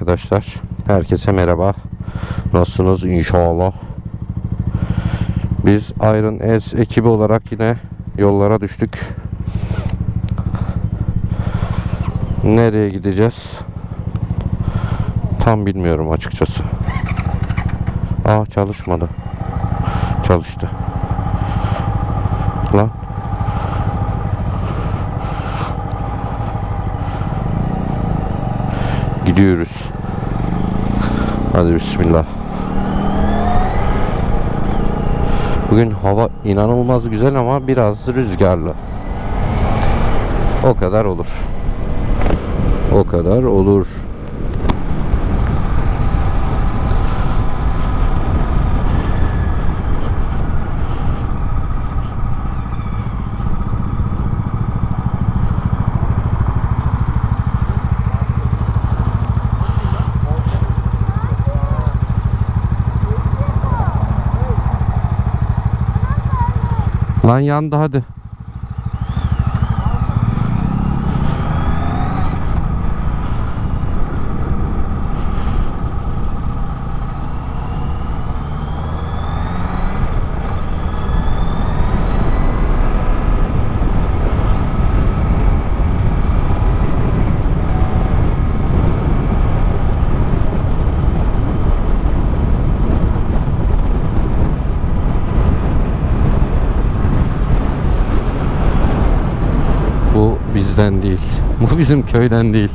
arkadaşlar. Herkese merhaba. Nasılsınız inşallah? Biz Iron S ekibi olarak yine yollara düştük. Nereye gideceğiz? Tam bilmiyorum açıkçası. Aa çalışmadı. Çalıştı. Lan. Gidiyoruz. Hadi bismillah. Bugün hava inanılmaz güzel ama biraz rüzgarlı. O kadar olur. O kadar olur. Lan yandı hadi. Bu bizden değil. Bu bizim köyden değil.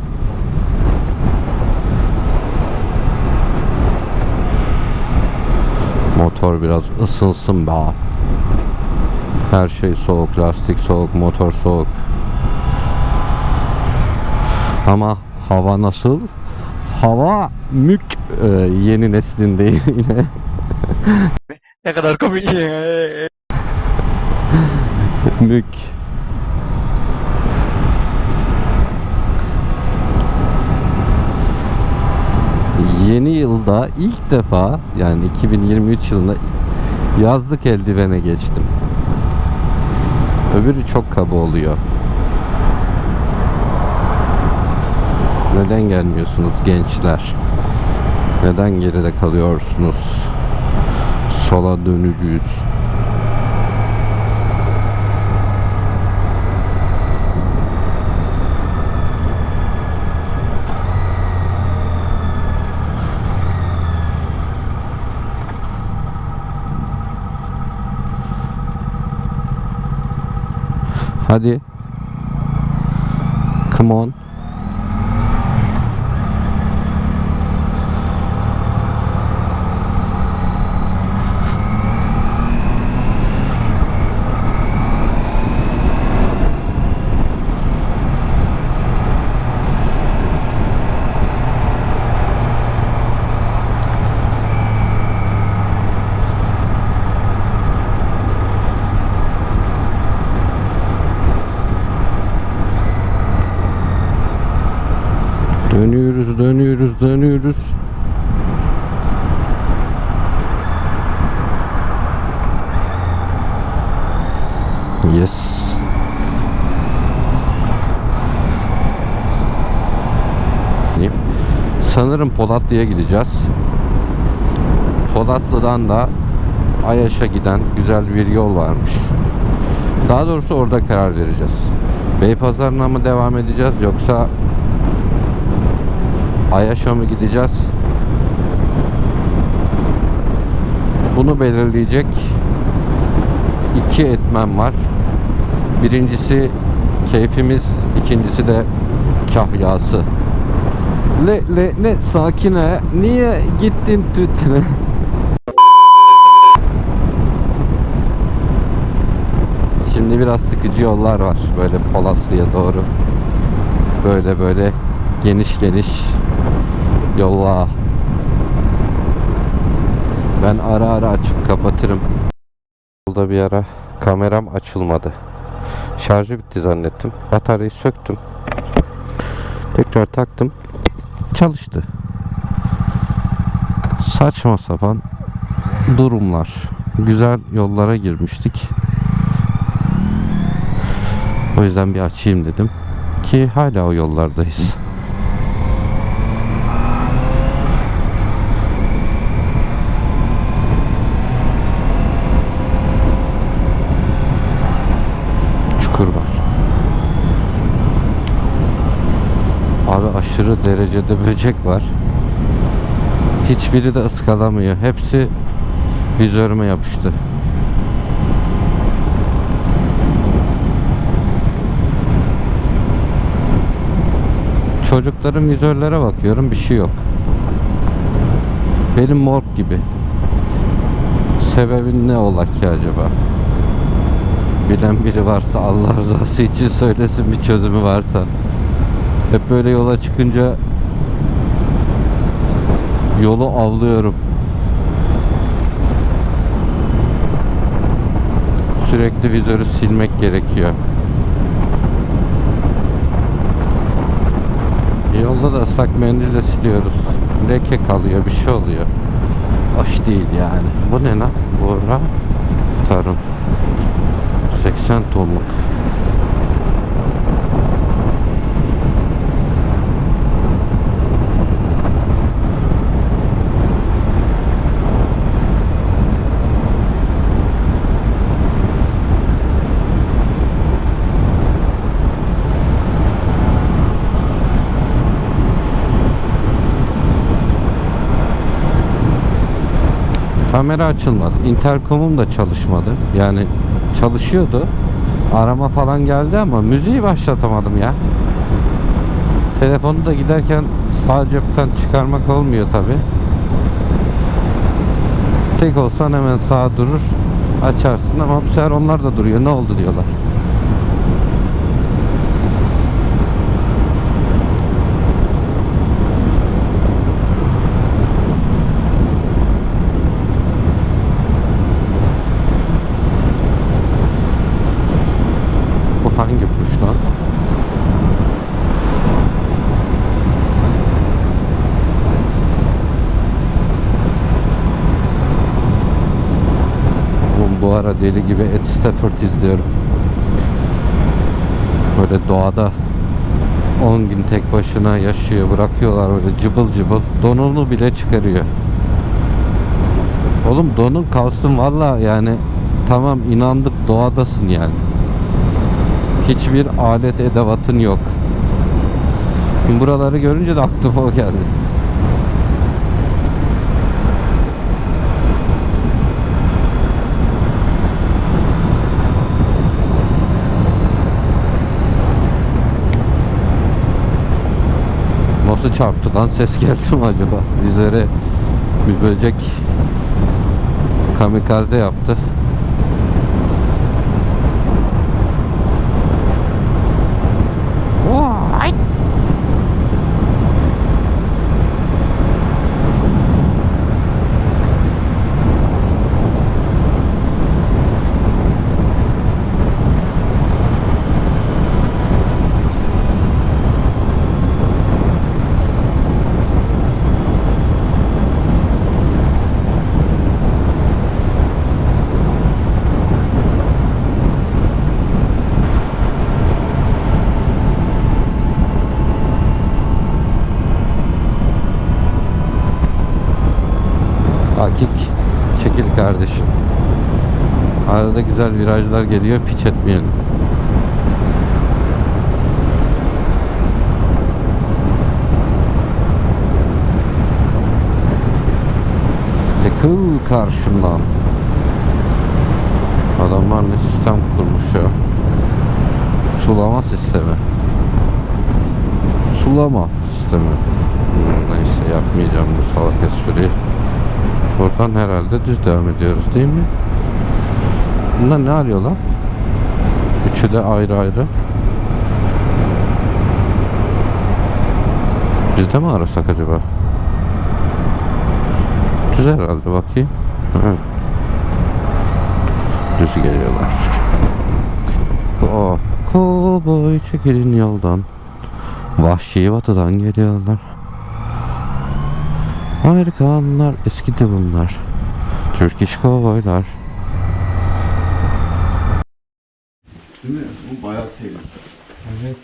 Motor biraz ısınsın be. Her şey soğuk, lastik soğuk, motor soğuk. Ama hava nasıl? Hava mük e, yeni neslinde yine. Ne kadar komik. mük. Yeni yılda ilk defa yani 2023 yılında yazlık eldivene geçtim. Öbürü çok kaba oluyor. Neden gelmiyorsunuz gençler? Neden geride kalıyorsunuz? Sola dönücüyüz. Hadi. Come on. Dönüyoruz, dönüyoruz, dönüyoruz. Yes. Sanırım Polatlı'ya gideceğiz. Polatlı'dan da Ayaş'a giden güzel bir yol varmış. Daha doğrusu orada karar vereceğiz. Beypazarı'na mı devam edeceğiz yoksa Ayaş'a mı gideceğiz? Bunu belirleyecek iki etmen var. Birincisi keyfimiz, ikincisi de kahyası. Le le ne sakine niye gittin tütüne? Şimdi biraz sıkıcı yollar var böyle Polaslı'ya doğru. Böyle böyle geniş geniş yolla. Ben ara ara açıp kapatırım. Yolda bir ara kameram açılmadı. Şarjı bitti zannettim. Bataryayı söktüm. Tekrar taktım. Çalıştı. Saçma sapan durumlar. Güzel yollara girmiştik. O yüzden bir açayım dedim. Ki hala o yollardayız. Derecede böcek var. Hiçbiri de ıskalamıyor. Hepsi vizörüme yapıştı. Çocukların vizörlere bakıyorum bir şey yok. Benim morg gibi. Sebebi ne ola ki acaba? Bilen biri varsa Allah rızası için söylesin bir çözümü varsa. Hep böyle yola çıkınca yolu avlıyorum. Sürekli vizörü silmek gerekiyor. Yolda da ıslak mendille siliyoruz. Leke kalıyor, bir şey oluyor. Hoş değil yani. Bu ne lan? Bora tarım. 80 tonluk. Kamera açılmadı. Intercom'um da çalışmadı. Yani çalışıyordu. Arama falan geldi ama müziği başlatamadım ya. Telefonu da giderken sağ cepten çıkarmak olmuyor tabi. Tek olsan hemen sağa durur açarsın ama bu sefer onlar da duruyor. Ne oldu diyorlar. Bu hangi kuş lan? Oğlum bu ara deli gibi Ed Stafford izliyorum. Böyle doğada 10 gün tek başına yaşıyor. Bırakıyorlar böyle cıbıl cıbıl. Donunu bile çıkarıyor. Oğlum donun kalsın valla yani tamam inandık doğadasın yani. Hiçbir alet edevatın yok. Şimdi buraları görünce de aklıma o geldi. Nasıl çarptı lan ses geldi mi acaba? Üzere bir böcek kamikaze yaptı. Güzel virajlar geliyor piç etmeyelim. Yakıl karşımdan. Adamlar ne sistem kurmuş ya. Sulama sistemi. Sulama sistemi. Hmm, Neyse yapmayacağım bu salak espriyi. Buradan herhalde düz devam ediyoruz değil mi? Bunlar ne arıyor lan? Üçü de ayrı ayrı. Biz de mi arasak acaba? Düz herhalde bakayım. Evet. Düz geliyorlar. Oh, kovboy çekilin yoldan. Vahşi batıdan geliyorlar. Amerikanlar eskidi bunlar. Türk iş kovboylar. Değil mi? Bu bayağı sevdim. Evet.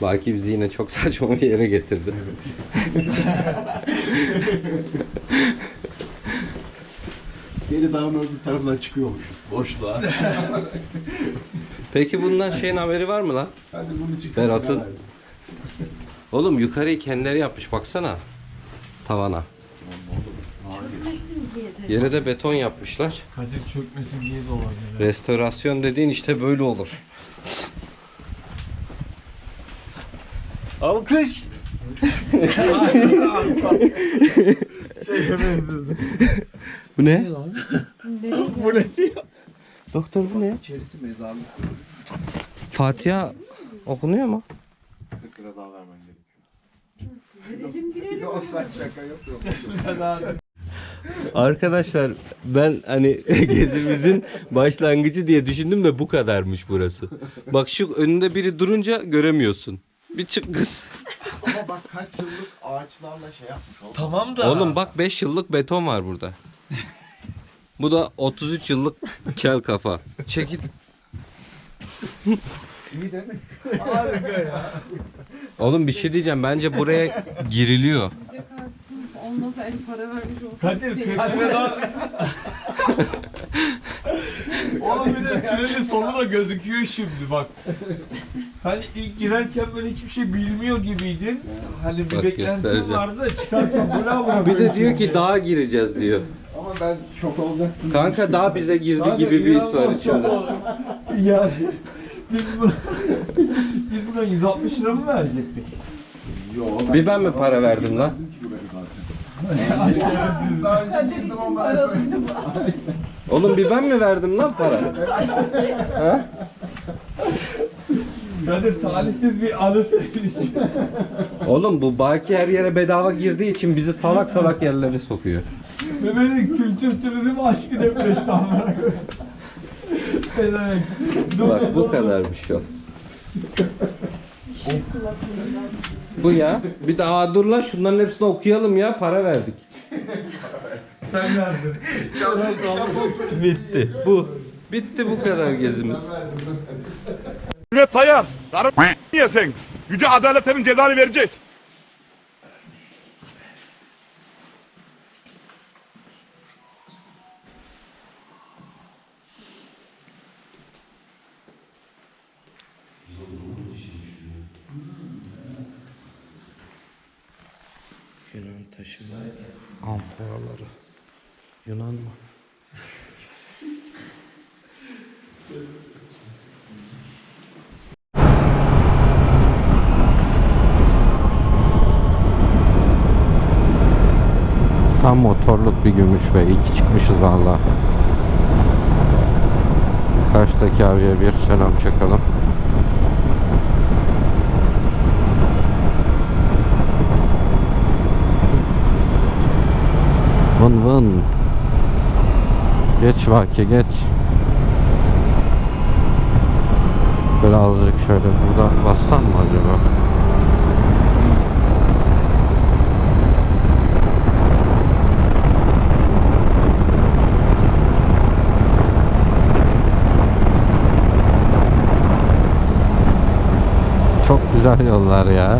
Baki bizi yine çok saçma bir yere getirdi. Geri dağın öbür tarafından çıkıyormuşuz. Boşluğa. Peki bundan şeyin haberi var mı lan? Hadi bunu çıkar. Berat'ın- Oğlum yukarıyı kendileri yapmış baksana. Tavana. Yere de beton yapmışlar. Kadir çökmesin diye de olabilir. Restorasyon dediğin işte böyle olur. Alkış. Bu ne? Bu ne diyor? Doktor bu ne? İçerisi mezarlık. Fatiha okunuyor mu? 40 lira daha vermen gerekiyor. Girelim girelim. Yok lan şaka yapıyorum. Arkadaşlar ben hani gezimizin başlangıcı diye düşündüm de bu kadarmış burası. Bak şu önünde biri durunca göremiyorsun. Bir çık kız. Ama bak kaç yıllık ağaçlarla şey yapmış oğlum. Tamam da. Oğlum bak 5 yıllık beton var burada. Bu da 33 yıllık kel kafa. Çekil. İyi değil mi? Harika ya. Oğlum bir şey diyeceğim. Bence buraya giriliyor. Bize kartınız olmasa el para vermiş olsak. Kadir seni- 40 lira daha. Oğlum bir de tünelin sonu da gözüküyor şimdi bak. Hani ilk girerken böyle hiçbir şey bilmiyor gibiydin. Hani bir Bak, beklentin göstereceğim. vardı da çıkarken bravo. Bir de diyor ki dağa gireceğiz diyor. Ama ben şok olacaktım. Kanka dağ bize girdi gibi bir his var içimde. Yani biz buna, biz buna 160 lira mı verecektik? Yok. Bir ben mi para verdim lan? Kadir için paralıydı bu. Oğlum bir ben mi verdim lan para? ha? Kadir talihsiz bir anısı için. Oğlum bu Baki her yere bedava girdiği için bizi salak salak yerlere sokuyor. Mehmet'in kültür turizm aşkı depreşti amına koyayım. Dur, Bak bu dur, kadarmış o. Bu ya. Bir daha dur lan şunların hepsini okuyalım ya para verdik. Sen verdin. Bitti. Bu. Bitti bu kadar gezimiz. Hükümet sayar. Darı yesin. Gücü adaletinin cezanı verecek. Yunan taşı amforaları. Yunan mı? Tam motorluk bir gümüş ve iki çıkmışız valla. Karşıdaki abiye bir selam çakalım. Geç geç. Birazcık şöyle burada bassam mı acaba? Çok güzel yollar ya.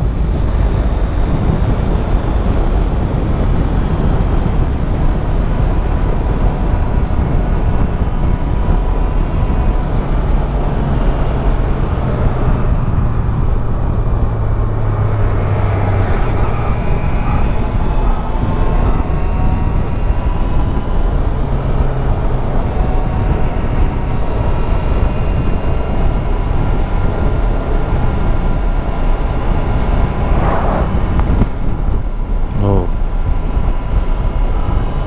O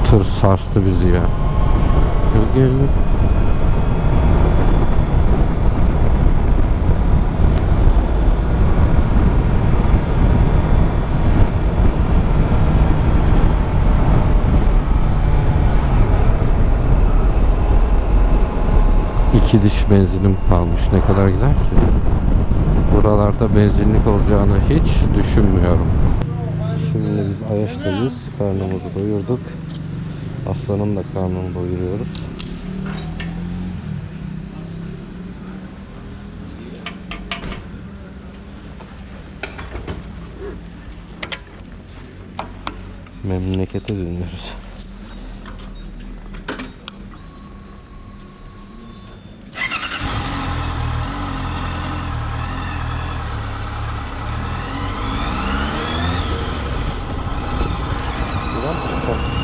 tır sarstı bizi ya. Gel gel. İki diş benzinim kalmış. Ne kadar gider ki? Buralarda benzinlik olacağını hiç düşünmüyorum. Şimdi biz Ayaş'tayız. Karnımızı doyurduk. Aslanın da karnını doyuruyoruz. Memlekete dönüyoruz. 건 좋고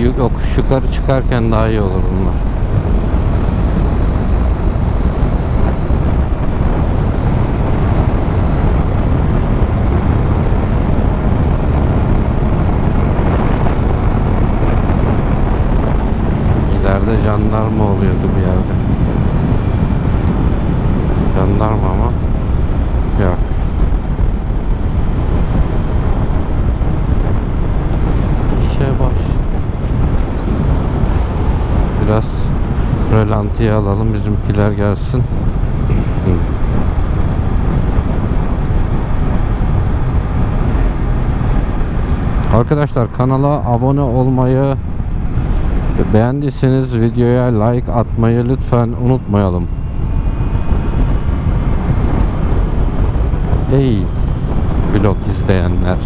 yokuş yukarı çıkarken daha iyi olur bunlar. Rölantiye alalım bizimkiler gelsin. Arkadaşlar kanala abone olmayı beğendiyseniz videoya like atmayı lütfen unutmayalım. Ey vlog izleyenler.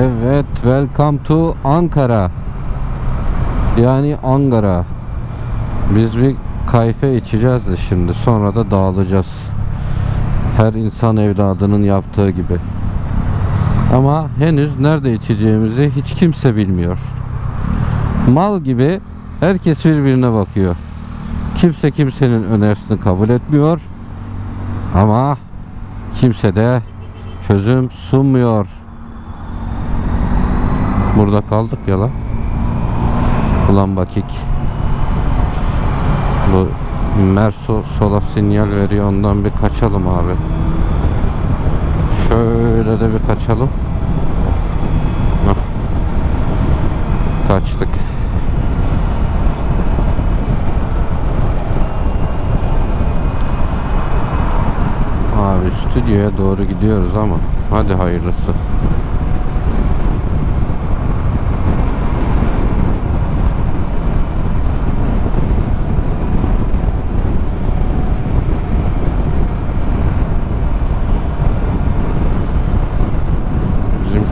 Evet, welcome to Ankara. Yani Ankara. Biz bir kayfe içeceğiz de şimdi. Sonra da dağılacağız. Her insan evladının yaptığı gibi. Ama henüz nerede içeceğimizi hiç kimse bilmiyor. Mal gibi herkes birbirine bakıyor. Kimse kimsenin önerisini kabul etmiyor. Ama kimse de çözüm sunmuyor. Burada kaldık ya lan. Ulan bakik. Bu Merso sola sinyal veriyor ondan bir kaçalım abi. Şöyle de bir kaçalım. Kaçtık. Abi stüdyoya doğru gidiyoruz ama hadi hayırlısı.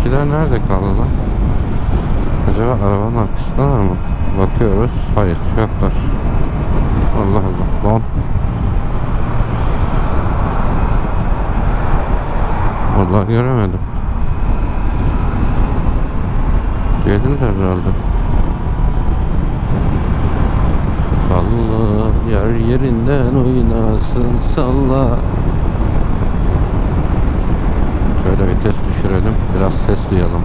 Bizimkiler nerede kaldı lan? Acaba arabanın arkasındalar mı? Bakıyoruz. Hayır yoklar. Allah Allah. Lan. Vallahi göremedim. Gelirler herhalde. Salla yer yerinden oynasın salla. Şöyle vites düşürelim. Biraz ses duyalım.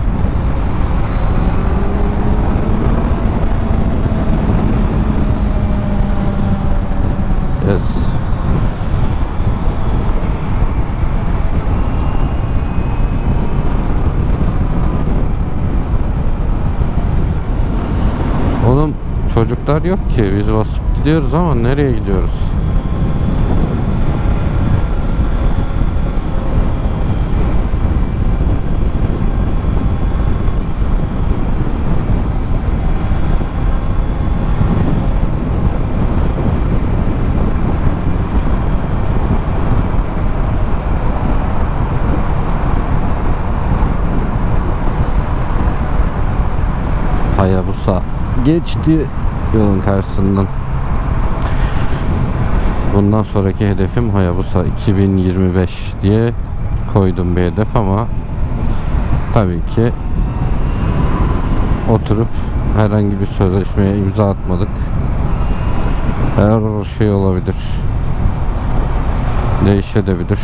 Yes. Oğlum çocuklar yok ki biz basıp gidiyoruz ama nereye gidiyoruz? Hayabusa geçti yolun karşısından. Bundan sonraki hedefim Hayabusa 2025 diye koydum bir hedef ama tabii ki oturup herhangi bir sözleşmeye imza atmadık. Her şey olabilir. Değişebilir.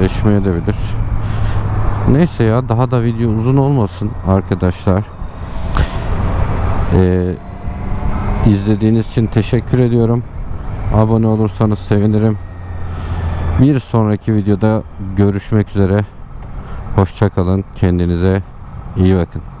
Değişmeyebilir. Neyse ya daha da video uzun olmasın arkadaşlar. Ee, izlediğiniz için teşekkür ediyorum. Abone olursanız sevinirim. Bir sonraki videoda görüşmek üzere. Hoşçakalın. Kendinize iyi bakın.